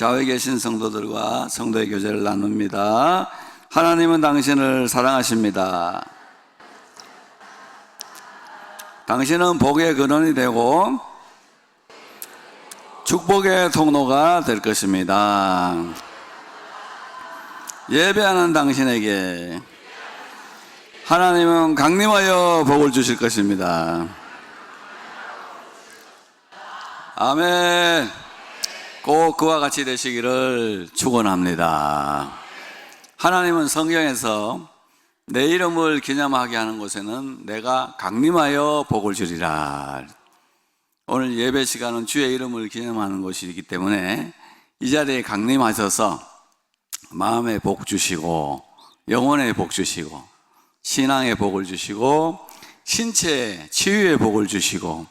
좌우에 계신 성도들과 성도의 교제를 나눕니다. 하나님은 당신을 사랑하십니다. 당신은 복의 근원이 되고 축복의 통로가 될 것입니다. 예배하는 당신에게 하나님은 강림하여 복을 주실 것입니다. 아멘. 꼭 그와 같이 되시기를 축원합니다. 하나님은 성경에서 내 이름을 기념하게 하는 곳에는 내가 강림하여 복을 주리라. 오늘 예배 시간은 주의 이름을 기념하는 곳이기 때문에 이 자리에 강림하셔서 마음의 복 주시고 영혼의 복 주시고 신앙의 복을 주시고 신체 치유의 복을 주시고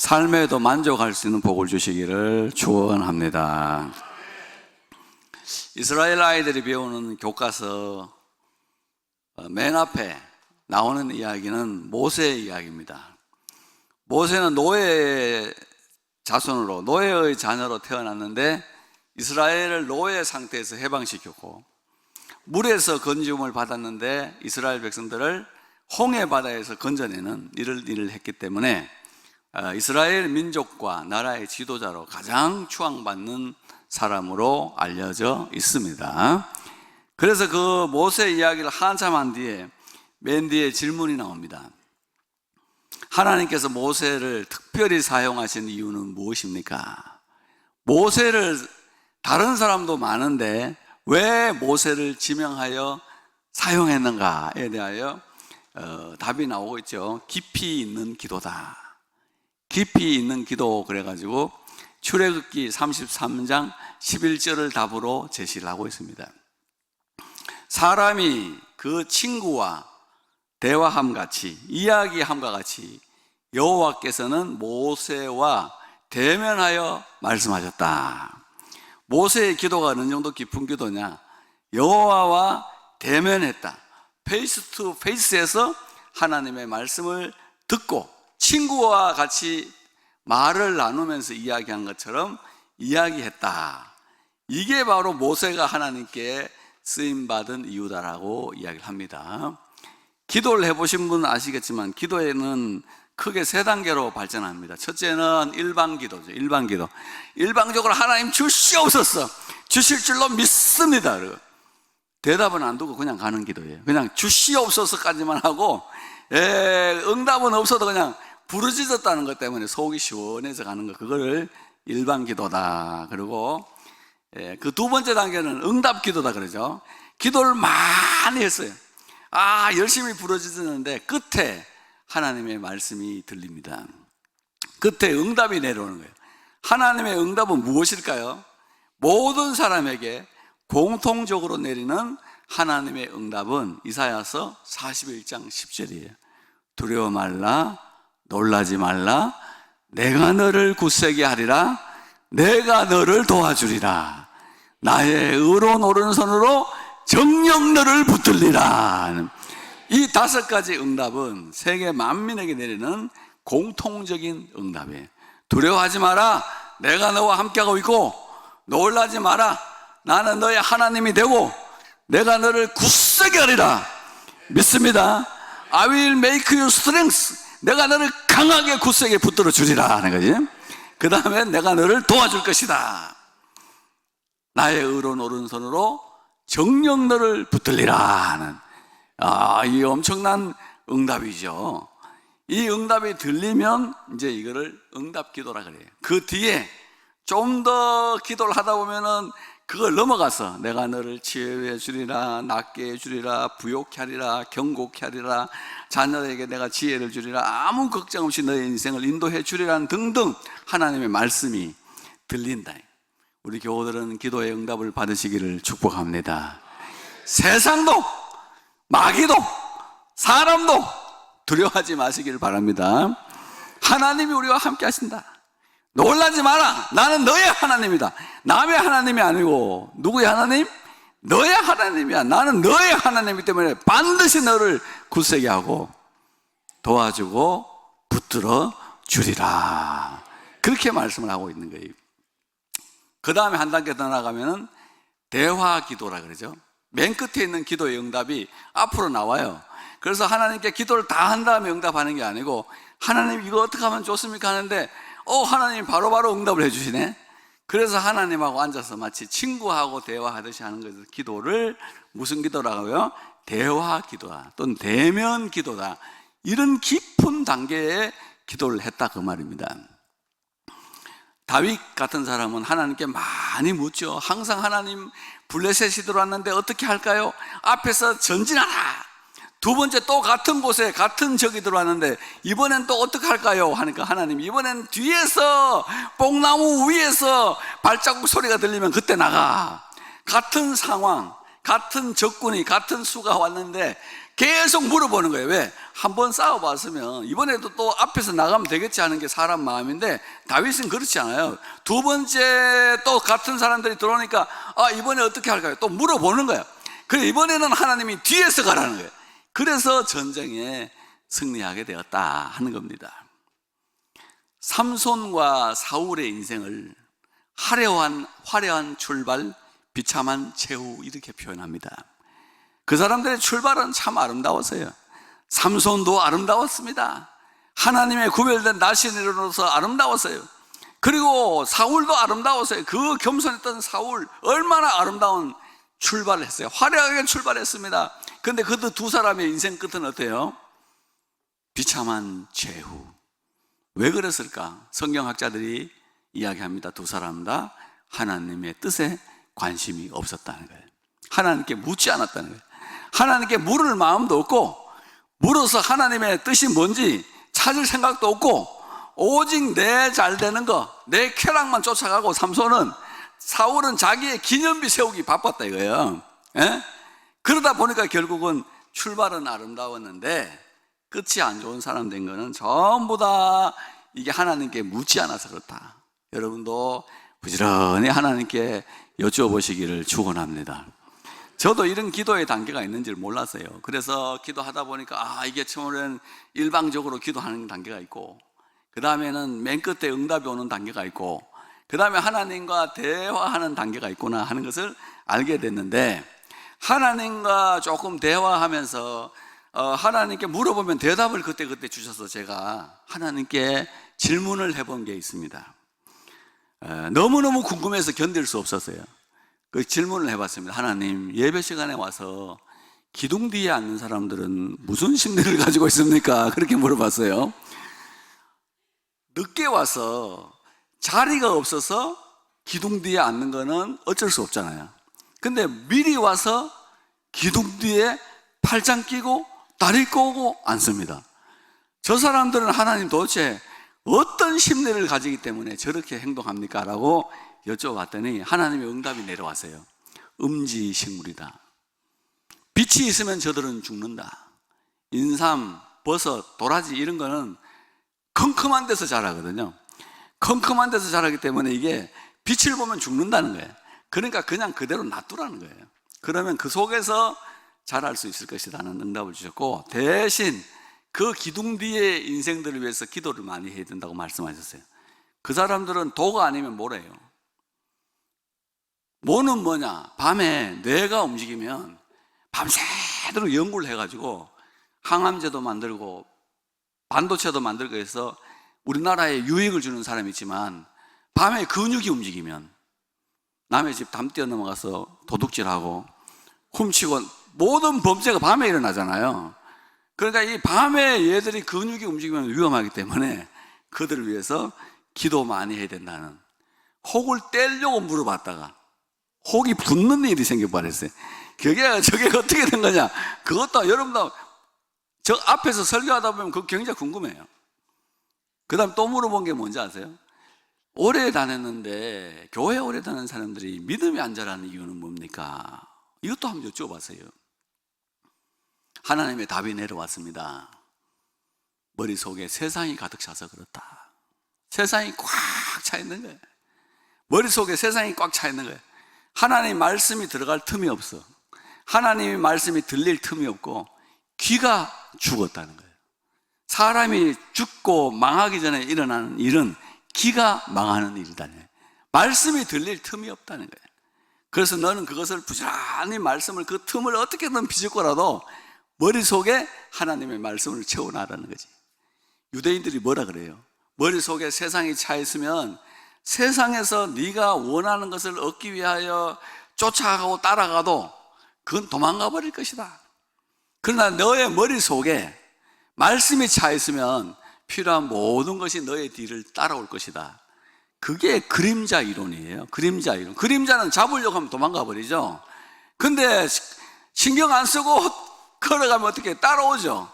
삶에도 만족할 수 있는 복을 주시기를 축원합니다. 이스라엘 아이들이 배우는 교과서 어, 맨 앞에 나오는 이야기는 모세의 이야기입니다. 모세는 노예의 자손으로 노예의 자녀로 태어났는데 이스라엘을 노예 상태에서 해방시켰고 물에서 건지움을 받았는데 이스라엘 백성들을 홍해 바다에서 건져내는 이를 일을 했기 때문에 어, 이스라엘 민족과 나라의 지도자로 가장 추앙받는 사람으로 알려져 있습니다. 그래서 그 모세 이야기를 한참 한 뒤에 맨 뒤에 질문이 나옵니다. 하나님께서 모세를 특별히 사용하신 이유는 무엇입니까? 모세를 다른 사람도 많은데 왜 모세를 지명하여 사용했는가에 대하여 어, 답이 나오고 있죠. 깊이 있는 기도다. 깊이 있는 기도 그래가지고 출애굽기 33장 11절을 답으로 제시를 하고 있습니다. 사람이 그 친구와 대화함 같이 이야기함과 같이 여호와께서는 모세와 대면하여 말씀하셨다. 모세의 기도가 어느 정도 깊은 기도냐? 여호와와 대면했다. 페이스 투 페이스에서 하나님의 말씀을 듣고 친구와 같이 말을 나누면서 이야기한 것처럼 이야기했다. 이게 바로 모세가 하나님께 쓰임 받은 이유다라고 이야기를 합니다. 기도를 해보신 분은 아시겠지만 기도에는 크게 세 단계로 발전합니다. 첫째는 일반 기도죠. 일반 기도. 일방적으로 하나님 주시옵소서. 주실 줄로 믿습니다. 대답은 안 두고 그냥 가는 기도예요. 그냥 주시옵소서까지만 하고, 에, 응답은 없어도 그냥 부르짖었다는 것 때문에 속이 시원해서 가는 거. 그거를 일반 기도다. 그리고 그두 번째 단계는 응답 기도다 그러죠. 기도를 많이 했어요. 아, 열심히 부르짖었는데 끝에 하나님의 말씀이 들립니다. 끝에 응답이 내려오는 거예요. 하나님의 응답은 무엇일까요? 모든 사람에게 공통적으로 내리는 하나님의 응답은 이사야서 41장 10절이에요. 두려워 말라, 놀라지 말라, 내가 너를 굳세게 하리라, 내가 너를 도와주리라. 나의 의로운 오른손으로 정령 너를 붙들리라. 이 다섯 가지 응답은 세계 만민에게 내리는 공통적인 응답이에요. 두려워하지 마라. 내가 너와 함께하고 있고, 놀라지 마라. 나는 너의 하나님이 되고, 내가 너를 굳세게 하리라. 믿습니다. I will make you strength. 내가 너를 강하게 굳세게 붙들어 주리라 하는 거지. 그 다음에 내가 너를 도와줄 것이다. 나의 의로운 오른손으로 정령 너를 붙들리라 하는 아, 이 엄청난 응답이죠. 이 응답이 들리면 이제 이거를 응답 기도라 그래요. 그 뒤에 좀 더 기도를 하다 보면은 그걸 넘어가서 내가 너를 치유해 주리라, 낫게 해 주리라, 부욕케 하리라, 경고케 하리라, 자녀에게 내가 지혜를 주리라, 아무 걱정 없이 너의 인생을 인도해 주리라 등등 하나님의 말씀이 들린다. 우리 교우들은 기도의 응답을 받으시기를 축복합니다. 세상도 마귀도 사람도 두려워하지 마시기를 바랍니다. 하나님이 우리와 함께 하신다. 놀라지 마라. 나는 너의 하나님이다. 남의 하나님이 아니고 누구의 하나님? 너의 하나님이야. 나는 너의 하나님이기 때문에 반드시 너를 굳세게 하고 도와주고 붙들어 주리라. 그렇게 말씀을 하고 있는 거예요. 그 다음에 한 단계 더 나가면은 대화 기도라 그러죠. 맨 끝에 있는 기도의 응답이 앞으로 나와요. 그래서 하나님께 기도를 다 한 다음에 응답하는 게 아니고 하나님 이거 어떻게 하면 좋습니까 하는데 어 하나님 바로바로 응답을 해주시네. 그래서 하나님하고 앉아서 마치 친구하고 대화하듯이 하는 것을 기도를 무슨 기도라고요? 대화 기도다 또는 대면 기도다 이런 깊은 단계의 기도를 했다 그 말입니다. 다윗 같은 사람은 하나님께 많이 묻죠. 항상 하나님 블레셋이 들어왔는데 어떻게 할까요? 앞에서 전진하라. 두 번째 또 같은 곳에 같은 적이 들어왔는데 이번엔 또 어떻게 할까요? 하니까 하나님 이번엔 뒤에서 뽕나무 위에서 발자국 소리가 들리면 그때 나가. 같은 상황, 같은 적군이 같은 수가 왔는데 계속 물어보는 거예요. 왜? 한 번 싸워봤으면 이번에도 또 앞에서 나가면 되겠지 하는 게 사람 마음인데 다윗은 그렇지 않아요. 두 번째 또 같은 사람들이 들어오니까 아 이번에 어떻게 할까요? 또 물어보는 거예요. 그래 이번에는 하나님이 뒤에서 가라는 거예요. 그래서 전쟁에 승리하게 되었다 하는 겁니다. 삼손과 사울의 인생을 화려한 화려한 출발, 비참한 최후 이렇게 표현합니다. 그 사람들의 출발은 참 아름다웠어요. 삼손도 아름다웠습니다. 하나님의 구별된 나신으로서 아름다웠어요. 그리고 사울도 아름다웠어요. 그 겸손했던 사울 얼마나 아름다운 출발을 했어요. 화려하게 출발했습니다. 근데 그 두 사람의 인생 끝은 어때요? 비참한 최후. 왜 그랬을까? 성경학자들이 이야기합니다. 두 사람 다 하나님의 뜻에 관심이 없었다는 거예요. 하나님께 묻지 않았다는 거예요. 하나님께 물을 마음도 없고, 물어서 하나님의 뜻이 뭔지 찾을 생각도 없고, 오직 내 잘 되는 거, 내 쾌락만 쫓아가고 삼손은 사울은 자기의 기념비 세우기 바빴다 이거예요. 예? 그러다 보니까 결국은 출발은 아름다웠는데 끝이 안 좋은 사람 된 거는 전부 다 이게 하나님께 묻지 않아서 그렇다. 여러분도 부지런히 하나님께 여쭈어보시기를 축원합니다. 저도 이런 기도의 단계가 있는지를 몰랐어요. 그래서 기도하다 보니까 아 이게 처음에는 일방적으로 기도하는 단계가 있고 그 다음에는 맨 끝에 응답이 오는 단계가 있고 그 다음에 하나님과 대화하는 단계가 있구나 하는 것을 알게 됐는데 하나님과 조금 대화하면서 어, 하나님께 물어보면 대답을 그때 그때 주셔서 제가 하나님께 질문을 해본 게 있습니다. 에, 너무너무 궁금해서 견딜 수 없었어요. 그 질문을 해봤습니다. 하나님, 예배 시간에 와서 기둥 뒤에 앉는 사람들은 무슨 심리를 가지고 있습니까? 그렇게 물어봤어요. 늦게 와서 자리가 없어서 기둥 뒤에 앉는 거는 어쩔 수 없잖아요. 근데 미리 와서 기둥 뒤에 팔짱 끼고 다리 꼬고 앉습니다. 저 사람들은 하나님 도대체 어떤 심리를 가지기 때문에 저렇게 행동합니까? 라고 여쭤봤더니 하나님의 응답이 내려왔어요. 음지 식물이다. 빛이 있으면 저들은 죽는다. 인삼, 버섯, 도라지 이런 거는 컴컴한 데서 자라거든요. 컴컴한 데서 자라기 때문에 이게 빛을 보면 죽는다는 거예요. 그러니까 그냥 그대로 놔두라는 거예요. 그러면 그 속에서 자랄 수 있을 것이라는 응답을 주셨고 대신 그 기둥 뒤의 인생들을 위해서 기도를 많이 해야 된다고 말씀하셨어요. 그 사람들은 도가 아니면 뭐래요? 뭐는 뭐냐? 밤에 뇌가 움직이면 밤새도록 연구를 해가지고 항암제도 만들고 반도체도 만들고 해서 우리나라에 유익을 주는 사람이 있지만 밤에 근육이 움직이면 남의 집 담 뛰어넘어가서 도둑질하고 훔치고 모든 범죄가 밤에 일어나잖아요. 그러니까 이 밤에 얘들이 근육이 움직이면 위험하기 때문에 그들을 위해서 기도 많이 해야 된다는 혹을 떼려고 물어봤다가 혹이 붙는 일이 생겨버렸어요. 그게 저게 어떻게 된 거냐? 그것도 여러분도 저 앞에서 설교하다 보면 그거 굉장히 궁금해요. 그 다음 또 물어본 게 뭔지 아세요? 오래 다녔는데 교회 오래 다니는 사람들이 믿음이 안 자라는 이유는 뭡니까? 이것도 한번 여쭤봤어요. 하나님의 답이 내려왔습니다. 머릿속에 세상이 가득 차서 그렇다. 세상이 꽉 차 있는 거예요. 머릿속에 세상이 꽉 차 있는 거예요. 하나님 말씀이 들어갈 틈이 없어. 하나님의 말씀이 들릴 틈이 없고 귀가 죽었다는 거예요. 사람이 죽고 망하기 전에 일어나는 일은 기가 망하는 일이다. 말씀이 들릴 틈이 없다는 거예요. 그래서 너는 그것을 부지런히 말씀을 그 틈을 어떻게든 비집고라도 머릿속에 하나님의 말씀을 채워놔라는 거지. 유대인들이 뭐라 그래요? 머릿속에 세상이 차 있으면 세상에서 네가 원하는 것을 얻기 위하여 쫓아가고 따라가도 그건 도망가 버릴 것이다. 그러나 너의 머릿속에 말씀이 차 있으면 필요한 모든 것이 너의 뒤를 따라올 것이다. 그게 그림자 이론이에요. 그림자 이론. 그림자는 잡으려고 하면 도망가 버리죠. 근데 시- 신경 안 쓰고 걸어가면 어떻게 따라오죠.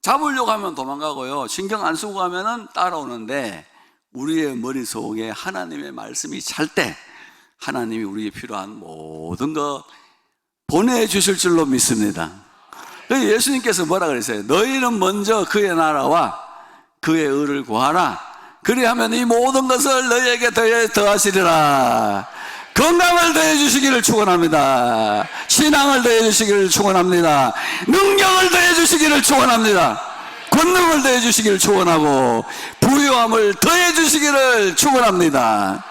잡으려고 하면 도망가고요. 신경 안 쓰고 가면은 따라오는데 우리의 머릿속에 하나님의 말씀이 찰 때 하나님이 우리에게 필요한 모든 것 보내주실 줄로 믿습니다. 예수님께서 뭐라 그랬어요? 너희는 먼저 그의 나라와 그의 의를 구하라. 그리하면 이 모든 것을 너희에게 더해 더하시리라. 건강을 더해 주시기를 축원합니다. 신앙을 더해 주시기를 축원합니다. 능력을 더해 주시기를 축원합니다. 권능을 더해 주시기를 축원하고 부유함을 더해 주시기를 축원합니다.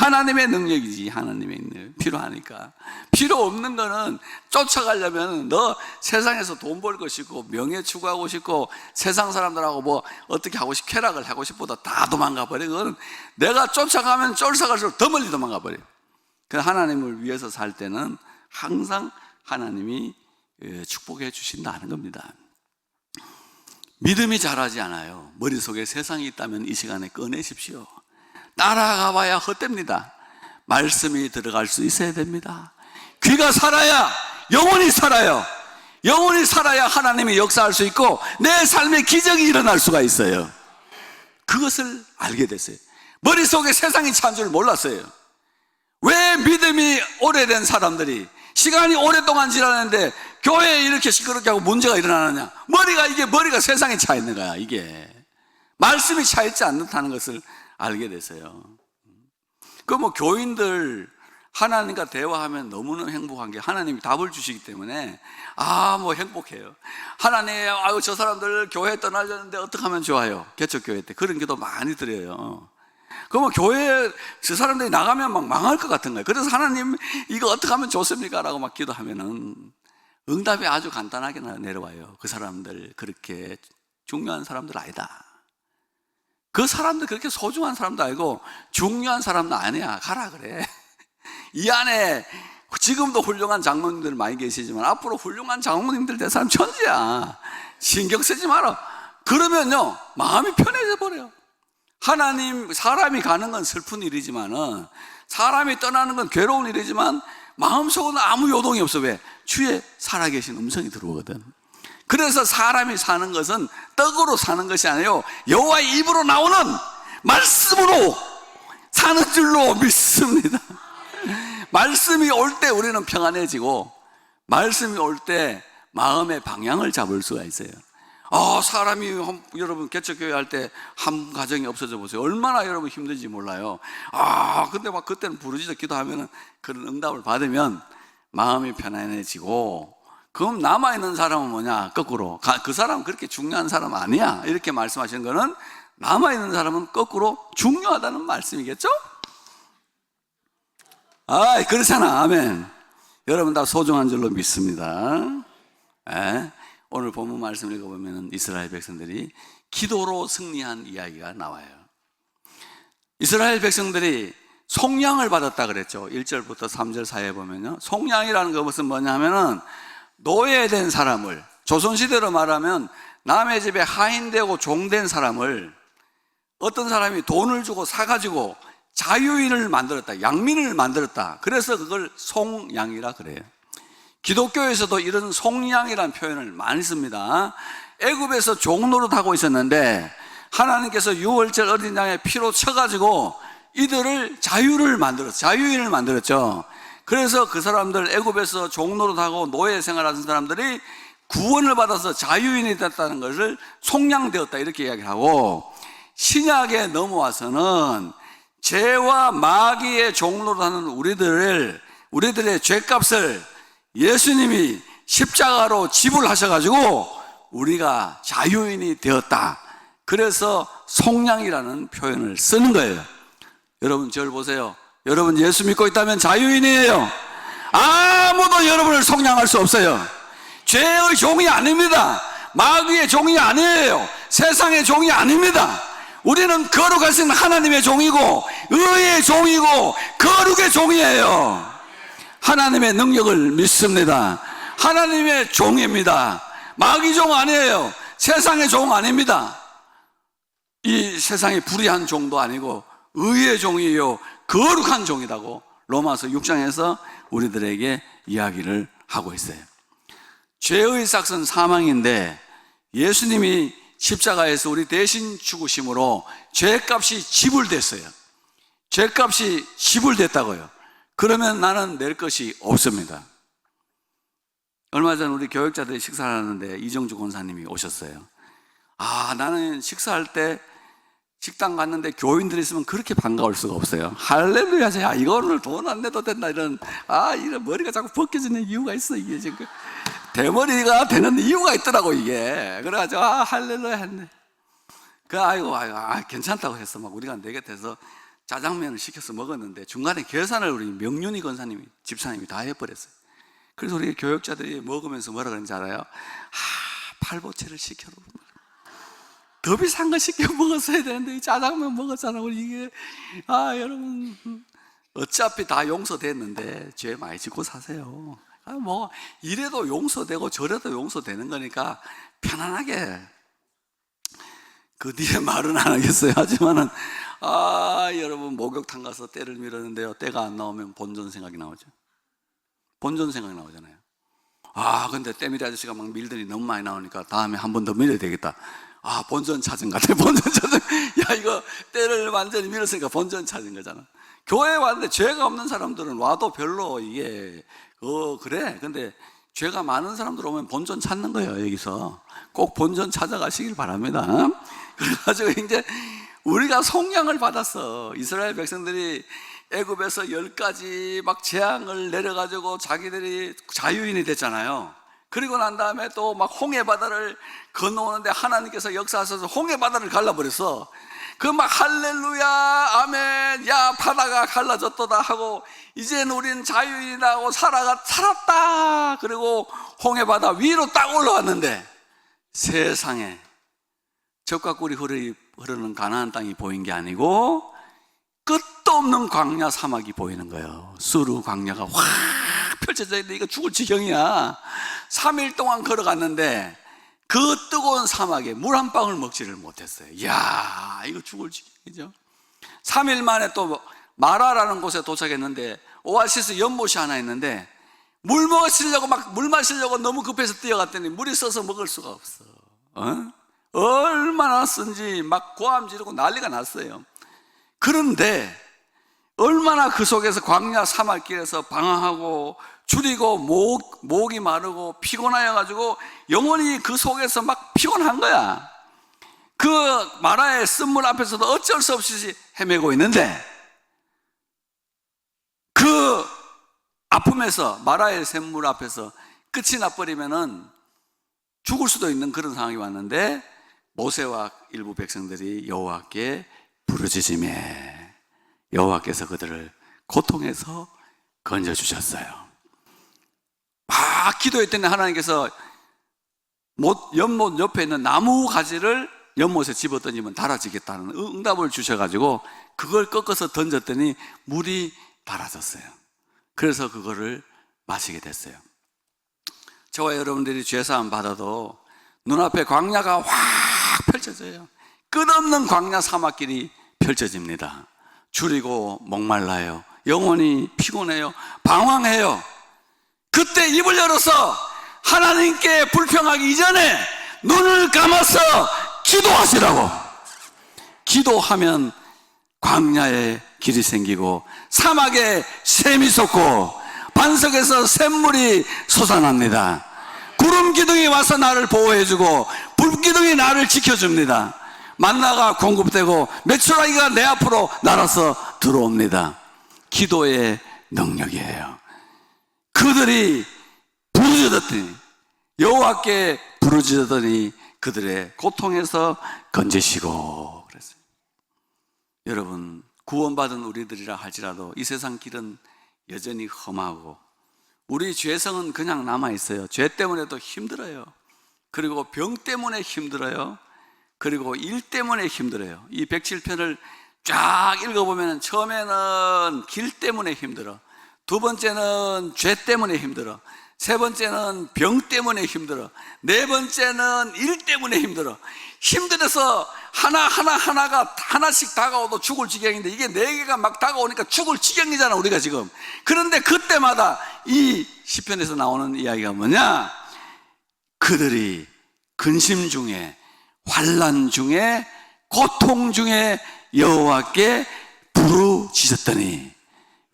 하나님의 능력이지 하나님의 능력 필요하니까. 필요 없는 거는 쫓아가려면 너 세상에서 돈 벌고 싶고 명예 추구하고 싶고 세상 사람들하고 뭐 어떻게 하고 싶 쾌락을 하고 싶보다 다 도망가 버려 그거는 내가 쫓아가면 쫓아갈수록 더 멀리 도망가 버려. 그 하나님을 위해서 살 때는 항상 하나님이 예, 축복해 주신다는 겁니다. 믿음이 자라지 않아요. 머릿속에 세상이 있다면 이 시간에 꺼내십시오 따라가 봐야 헛됩니다. 말씀이 들어갈 수 있어야 됩니다. 귀가 살아야 영혼이 살아요. 영혼이 살아야 하나님이 역사할 수 있고 내 삶의 기적이 일어날 수가 있어요. 그것을 알게 됐어요. 머릿속에 세상이 찬 줄 몰랐어요. 왜 믿음이 오래된 사람들이 시간이 오랫동안 지나는데 교회에 이렇게 시끄럽게 하고 문제가 일어나느냐? 머리가 이게 머리가 세상에 차 있는 거야, 이게. 말씀이 차 있지 않다는 것을 알게 됐어요. 그 뭐 교인들 하나님과 대화하면 너무나 행복한 게 하나님이 답을 주시기 때문에 아 뭐 행복해요. 하나님 아유 저 사람들 교회 떠나려는데 어떻게 하면 좋아요? 개척 교회 때 그런 기도 많이 드려요. 그러면 교회 저 사람들이 나가면 막 망할 것 같은 거예요. 그래서 하나님 이거 어떻게 하면 좋습니까?라고 막 기도하면은 응답이 아주 간단하게 내려와요. 그 사람들 그렇게 중요한 사람들 아니다. 그 사람들 그렇게 소중한 사람도 아니고 중요한 사람도 아니야. 가라 그래. 이 안에 지금도 훌륭한 장모님들 많이 계시지만 앞으로 훌륭한 장모님들 될 사람 천지야. 신경 쓰지 마라. 그러면요 마음이 편해져 버려요. 하나님 사람이 가는 건 슬픈 일이지만은 사람이 떠나는 건 괴로운 일이지만 마음속은 아무 요동이 없어 왜 주의 살아계신 음성이 들어오거든. 그래서 사람이 사는 것은 떡으로 사는 것이 아니요 여호와의 입으로 나오는 말씀으로 사는 줄로 믿습니다. 말씀이 올 때 우리는 평안해지고 말씀이 올 때 마음의 방향을 잡을 수가 있어요. 아, 사람이 한- 여러분 개척교회 할 때 한 가정이 없어져 보세요. 얼마나 여러분 힘든지 몰라요. 아, 근데 막 그때는 부르짖어 기도하면은 그런 응답을 받으면 마음이 편안해지고 그럼 남아있는 사람은 뭐냐? 거꾸로. 가- 그 사람은 그렇게 중요한 사람 아니야. 이렇게 말씀하시는 거는 남아있는 사람은 거꾸로 중요하다는 말씀이겠죠? 아, 그렇잖아. 아멘. 여러분 다 소중한 줄로 믿습니다. 예? 오늘 본문 말씀 읽어보면 이스라엘 백성들이 기도로 승리한 이야기가 나와요. 이스라엘 백성들이 속량을 받았다 그랬죠. 1절부터 3절 사이에 보면요. 속량이라는 것은 뭐냐 하면은 노예된 사람을 조선시대로 말하면 남의 집에 하인되고 종된 사람을 어떤 사람이 돈을 주고 사가지고 자유인을 만들었다. 양민을 만들었다. 그래서 그걸 송양이라 그래요. 기독교에서도 이런 송양이라는 표현을 많이 씁니다. 애굽에서 종노릇하고 있었는데 하나님께서 유월절 어린 양의 피로 쳐가지고 이들을 자유를 만들었, 자유인을 만들었죠. 그래서 그 사람들 애굽에서 종노릇하고 노예 생활하는 사람들이 구원을 받아서 자유인이 됐다는 것을 속량되었다 이렇게 이야기하고 신약에 넘어와서는 죄와 마귀의 종로로 하는 우리들을 우리들의 죄값을 예수님이 십자가로 지불하셔 가지고 우리가 자유인이 되었다. 그래서 속량이라는 표현을 쓰는 거예요. 여러분 저를 보세요. 여러분 예수 믿고 있다면 자유인이에요. 아무도 여러분을 속량할 수 없어요. 죄의 종이 아닙니다. 마귀의 종이 아니에요. 세상의 종이 아닙니다. 우리는 거룩하신 하나님의 종이고 의의 종이고 거룩의 종이에요. 하나님의 능력을 믿습니다. 하나님의 종입니다. 마귀 종 아니에요. 세상의 종 아닙니다. 이 세상의 불의한 종도 아니고 의의 종이요 거룩한 종이라고 로마서 6장에서 우리들에게 이야기를 하고 있어요. 죄의 삭은 사망인데 예수님이 십자가에서 우리 대신 죽으심으로 죄값이 지불됐어요. 죄값이 지불됐다고요. 그러면 나는 낼 것이 없습니다. 얼마 전 우리 교육자들이 식사를 하는데 이정주 권사님이 오셨어요. 아, 나는 식사할 때 식당 갔는데 교인들이 있으면 그렇게 반가울 수가 없어요. 할렐루야, 야, 이거를 돈 안 내도 된다. 이런, 아, 이런 머리가 자꾸 벗겨지는 이유가 있어, 이게 지금. 대머리가 되는 이유가 있더라고, 이게. 그래가지고, 아, 할렐루야 했네. 그, 아이고, 아이고, 아, 괜찮다고 했어. 막 우리가 내 곁에서 짜장면을 시켜서 먹었는데 중간에 계산을 우리 명륜이 권사님이, 집사님이 다 해버렸어요. 그래서 우리 교육자들이 먹으면서 뭐라 그러는지 알아요? 아, 팔보채를 시켜도 더 비싼 거 시켜 먹었어야 되는데 이 짜장면 먹었잖아. 우리 이게. 아 여러분. 어차피 다 용서됐는데 죄 많이 짓고 사세요. 아 뭐 이래도 용서되고 저래도 용서되는 거니까 편안하게. 그 뒤에 말은 안 하겠어요. 하지만은 아 여러분 목욕탕 가서 때를 밀었는데요. 때가 안 나오면 본전 생각이 나오죠. 본전 생각이 나오잖아요. 아 근데 때밀이 아저씨가 막 밀더니 너무 많이 나오니까 다음에 한 번 더 밀어야 되겠다 아, 본전 찾은 것 같아. 본전 찾은. 야, 이거 때를 완전히 밀었으니까 본전 찾은 거잖아. 교회 왔는데 죄가 없는 사람들은 와도 별로 이게, 어, 그래. 근데 죄가 많은 사람들 오면 본전 찾는 거예요, 여기서. 꼭 본전 찾아가시길 바랍니다. 그래가지고 이제 우리가 속량을 받았어. 이스라엘 백성들이 애굽에서 열 가지 막 재앙을 내려가지고 자기들이 자유인이 됐잖아요. 그리고 난 다음에 또 막 홍해 바다를 건너오는데 하나님께서 역사하셔서 홍해 바다를 갈라버렸어. 그 막 할렐루야, 아멘, 야, 바다가 갈라졌도다 하고, 이제는 우리는 자유인이다 하고 살아가, 살았다. 그리고 홍해 바다 위로 딱 올라왔는데, 세상에 적과 꿀이 흐르- 흐르는 가나안 땅이 보인 게 아니고, 끝도 없는 광야 사막이 보이는 거예요. 수루 광야가 확 펼쳐져 있는데 이거 죽을 지경이야. 3일 동안 걸어갔는데 그 뜨거운 사막에 물 한 방울 먹지를 못했어요. 이야, 이거 죽을 지경이죠. 3일 만에 또 마라라는 곳에 도착했는데 오아시스 연못이 하나 있는데 물 마시려고 막 물 마시려고 너무 급해서 뛰어갔더니 물이 써서 먹을 수가 없어. 어? 얼마나 쓴지 막 고함 지르고 난리가 났어요. 그런데 얼마나 그 속에서 광야 사막길에서 방황하고 줄이고 목, 목이 마르고 피곤하여 가지고 영원히 그 속에서 막 피곤한 거야. 그 마라의 쓴물 앞에서도 어쩔 수 없이 헤매고 있는데 그 아픔에서 마라의 샘물 앞에서 끝이 나버리면은 죽을 수도 있는 그런 상황이 왔는데 모세와 일부 백성들이 여호와께 부르짖음에 여호와께서 그들을 고통에서 건져 주셨어요. 막 기도했더니 하나님께서 못, 연못 옆에 있는 나무 가지를 연못에 집어 던지면 달아지겠다는 응답을 주셔가지고 그걸 꺾어서 던졌더니 물이 달아졌어요. 그래서 그거를 마시게 됐어요. 저와 여러분들이 죄사함 받아도 눈앞에 광야가 확 펼쳐져요. 끝없는 광야 사막길이 펼쳐집니다. 줄이고 목말라요. 영혼이 피곤해요. 방황해요. 그때 입을 열어서 하나님께 불평하기 이전에 눈을 감아서 기도하시라고. 기도하면 광야에 길이 생기고 사막에 샘이 솟고 반석에서 샘물이 솟아납니다. 구름 기둥이 와서 나를 보호해주고 불 기둥이 나를 지켜줍니다. 만나가 공급되고 메추라기가 내 앞으로 날아서 들어옵니다. 기도의 능력이에요. 그들이 부르짖었더니 여호와께 부르짖었더니 그들의 고통에서 건지시고 그랬어요. 여러분 구원받은 우리들이라 할지라도 이 세상 길은 여전히 험하고 우리 죄성은 그냥 남아 있어요. 죄 때문에도 힘들어요. 그리고 병 때문에 힘들어요. 그리고 일 때문에 힘들어요. 이 107편을 쫙 읽어보면 처음에는 길 때문에 힘들어. 두 번째는 죄 때문에 힘들어. 세 번째는 병 때문에 힘들어. 네 번째는 일 때문에 힘들어. 힘들어서 하나, 하나, 하나가 하나씩 다가오도 죽을 지경인데 이게 네 개가 막 다가오니까 죽을 지경이잖아, 우리가 지금. 그런데 그때마다 이 시편에서 나오는 이야기가 뭐냐? 그들이 근심 중에 환란 중에 고통 중에 여호와께 부르짖었더니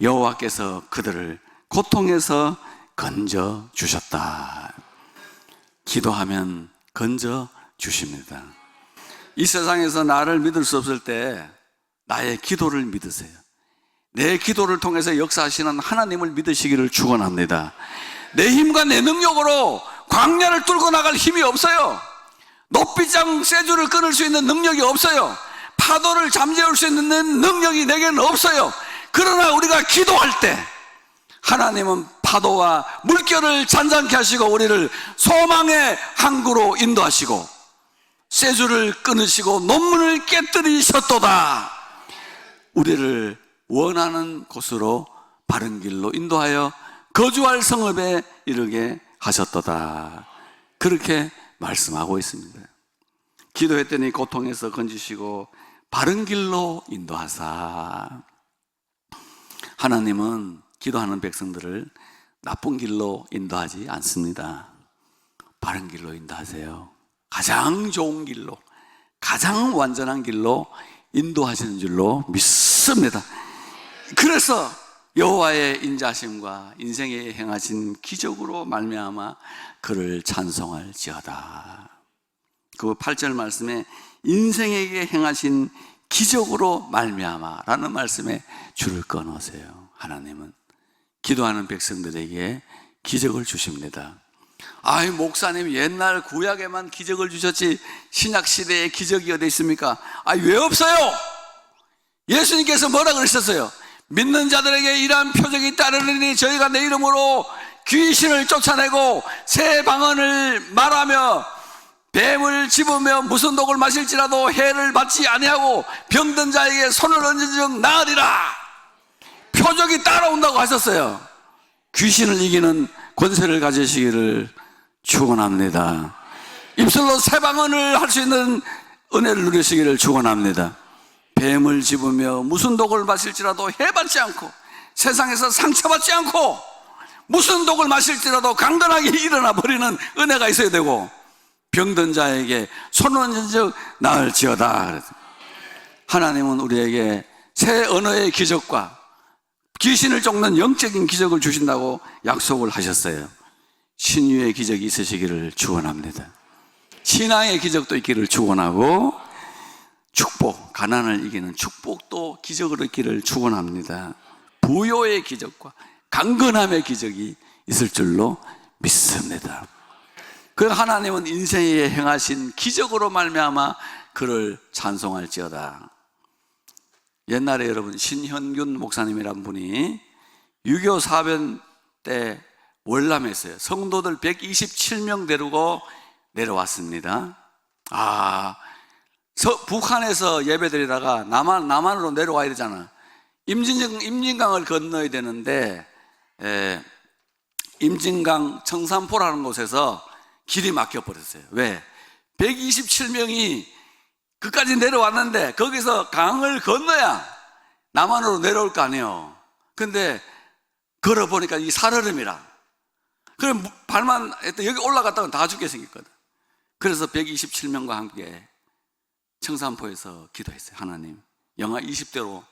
여호와께서 그들을 고통에서 건져 주셨다. 기도하면 건져 주십니다. 이 세상에서 나를 믿을 수 없을 때 나의 기도를 믿으세요. 내 기도를 통해서 역사하시는 하나님을 믿으시기를 축원합니다. 내 힘과 내 능력으로 광야를 뚫고 나갈 힘이 없어요. 높이장 쇠줄을 끊을 수 있는 능력이 없어요. 파도를 잠재울 수 있는 능력이 내게는 없어요. 그러나 우리가 기도할 때 하나님은 파도와 물결을 잔잔케 하시고 우리를 소망의 항구로 인도하시고 쇠줄을 끊으시고 논문을 깨뜨리셨도다. 우리를 원하는 곳으로 바른 길로 인도하여 거주할 성읍에 이르게 하셨도다. 그렇게 말씀하고 있습니다. 기도했더니 고통에서 건지시고 바른 길로 인도하사. 하나님은 기도하는 백성들을 나쁜 길로 인도하지 않습니다. 바른 길로 인도하세요. 가장 좋은 길로, 가장 완전한 길로 인도하시는 줄로 믿습니다. 그래서 여호와의 인자심과 인생에 행하신 기적으로 말미암아 그를 찬송할지어다. 그 8절 말씀에 인생에게 행하신 기적으로 말미암아라는 말씀에 줄을 끊으세요. 하나님은 기도하는 백성들에게 기적을 주십니다. 아이 목사님 옛날 구약에만 기적을 주셨지 신약 시대에 기적이 어디 있습니까? 아이 왜 없어요? 예수님께서 뭐라 그러셨어요? 믿는 자들에게 이러한 표적이 따르느니 저희가 내 이름으로 귀신을 쫓아내고 새 방언을 말하며 뱀을 집으며 무슨 독을 마실지라도 해를 받지 아니하고 병든 자에게 손을 얹은 즉 나으리라. 표적이 따라온다고 하셨어요. 귀신을 이기는 권세를 가지시기를 축원합니다. 입술로 새 방언을 할 수 있는 은혜를 누리시기를 축원합니다 뱀을 집으며 무슨 독을 마실지라도 해받지 않고 세상에서 상처받지 않고 무슨 독을 마실지라도 강건하게 일어나 버리는 은혜가 있어야 되고 병든 자에게 손을 얹은 즉 나을 지어다. 하나님은 우리에게 새 언어의 기적과 귀신을 쫓는 영적인 기적을 주신다고 약속을 하셨어요. 신유의 기적이 있으시기를 축원합니다. 신앙의 기적도 있기를 축원하고 축복, 가난을 이기는 축복도 기적으로 있기를 축원합니다. 부요의 기적과 강건함의 기적이 있을 줄로 믿습니다. 그 하나님은 인생에 행하신 기적으로 말미암아 그를 찬송할지어다. 옛날에 여러분 신현균 목사님이란 분이 유교 사변 때 월남했어요. 성도들 127명 데리고 내려왔습니다. 아, 서, 북한에서 예배드리다가 남한, 남한으로 내려와야 되잖아. 임진강, 임진강을 건너야 되는데, 에, 임진강 청산포라는 곳에서 길이 막혀버렸어요. 왜? 127명이 그까지 내려왔는데, 거기서 강을 건너야 남한으로 내려올 거 아니에요. 근데, 걸어보니까 이 살얼음이라. 그럼 발만, 여기 올라갔다가 다 죽게 생겼거든. 그래서 127명과 함께 청산포에서 기도했어요. 하나님, 영하 20대로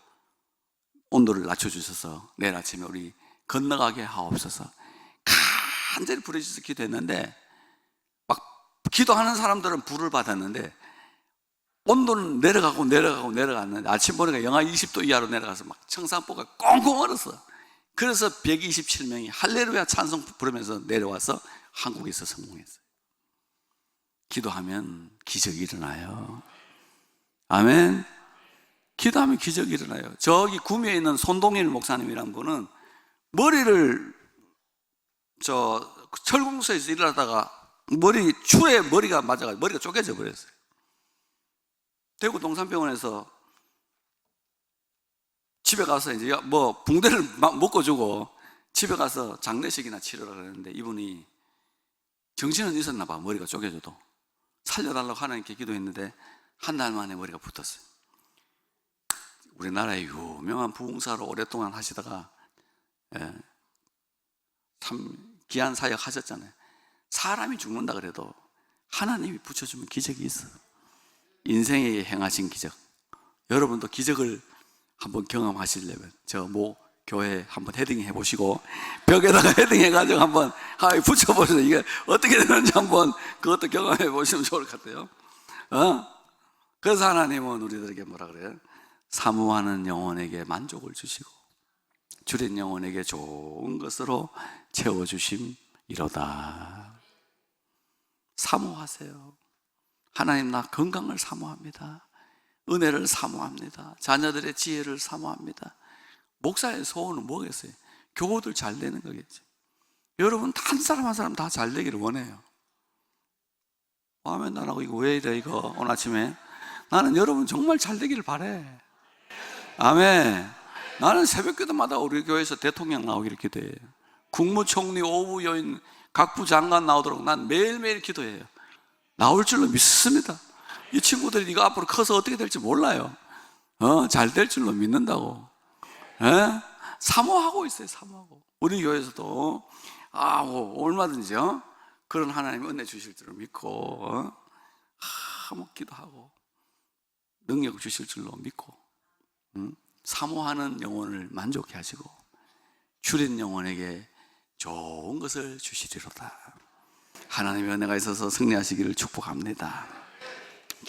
온도를 낮춰주셔서 내일 아침에 우리 건너가게 하옵소서. 간절히 부르짖어서 기도했는데, 막 기도하는 사람들은 불을 받았는데, 온도는 내려가고 내려가고 내려갔는데, 아침 보니까 영하 20도 이하로 내려가서 막 청산포가 꽁꽁 얼었어. 그래서 127명이 할레루야 찬송 부르면서 내려와서 한국에서 성공했어요. 기도하면 기적이 일어나요. 아멘. 기도하면 기적이 일어나요. 저기 구미에 있는 손동일 목사님이란 분은 머리를 저 철공소에서 일하다가 머리 추에 머리가 맞아가지고 머리가 쪼개져 버렸어요. 대구 동산병원에서 집에 가서 이제 뭐 붕대를 막 묶어주고 집에 가서 장례식이나 치르라 그랬는데 이분이 정신은 있었나 봐 머리가 쪼개져도 살려달라고 하나님께 기도했는데 한 달 만에 머리가 붙었어요. 우리나라의 유명한 부흥사로 오랫동안 하시다가 예, 참 귀한 사역 하셨잖아요. 사람이 죽는다 그래도 하나님이 붙여주면 기적이 있어. 인생에 행하신 기적. 여러분도 기적을 한번 경험하시려면 저모 교회 한번 헤딩해 보시고 벽에다가 헤딩해 가지고 한번 하이 붙여 보세요. 이게 어떻게 되는지 한번 그것도 경험해 보시면 좋을 것 같아요. 어? 그래서 하나님은 우리들에게 뭐라 그래요? 사모하는 영혼에게 만족을 주시고 줄인 영혼에게 좋은 것으로 채워주심이로다. 사모하세요. 하나님 나 건강을 사모합니다. 은혜를 사모합니다. 자녀들의 지혜를 사모합니다. 목사의 소원은 뭐겠어요? 교우들 잘 되는 거겠죠. 여러분 한 사람 한 사람 다 잘 되기를 원해요. 화면 나라고 이거 왜 이래 이거 오늘 아침에 나는 여러분 정말 잘 되기를 바래. 아멘. 나는 새벽 기도마다 우리 교회에서 대통령 나오기를 기도해요. 국무총리, 오부 여인, 각부 장관 나오도록 난 매일매일 기도해요. 나올 줄로 믿습니다. 이 친구들이 이거 앞으로 커서 어떻게 될지 몰라요. 어, 잘 될 줄로 믿는다고. 예? 사모하고 있어요, 사모하고. 우리 교회에서도, 아, 뭐, 얼마든지, 요 그런 하나님 은혜 주실 줄을 믿고, 어? 하, 뭐, 기도하고, 능력 주실 줄로 믿고, 음? 사모하는 영혼을 만족해 하시고, 줄인 영혼에게 좋은 것을 주시리로다. 하나님의 은혜가 있어서 승리하시기를 축복합니다.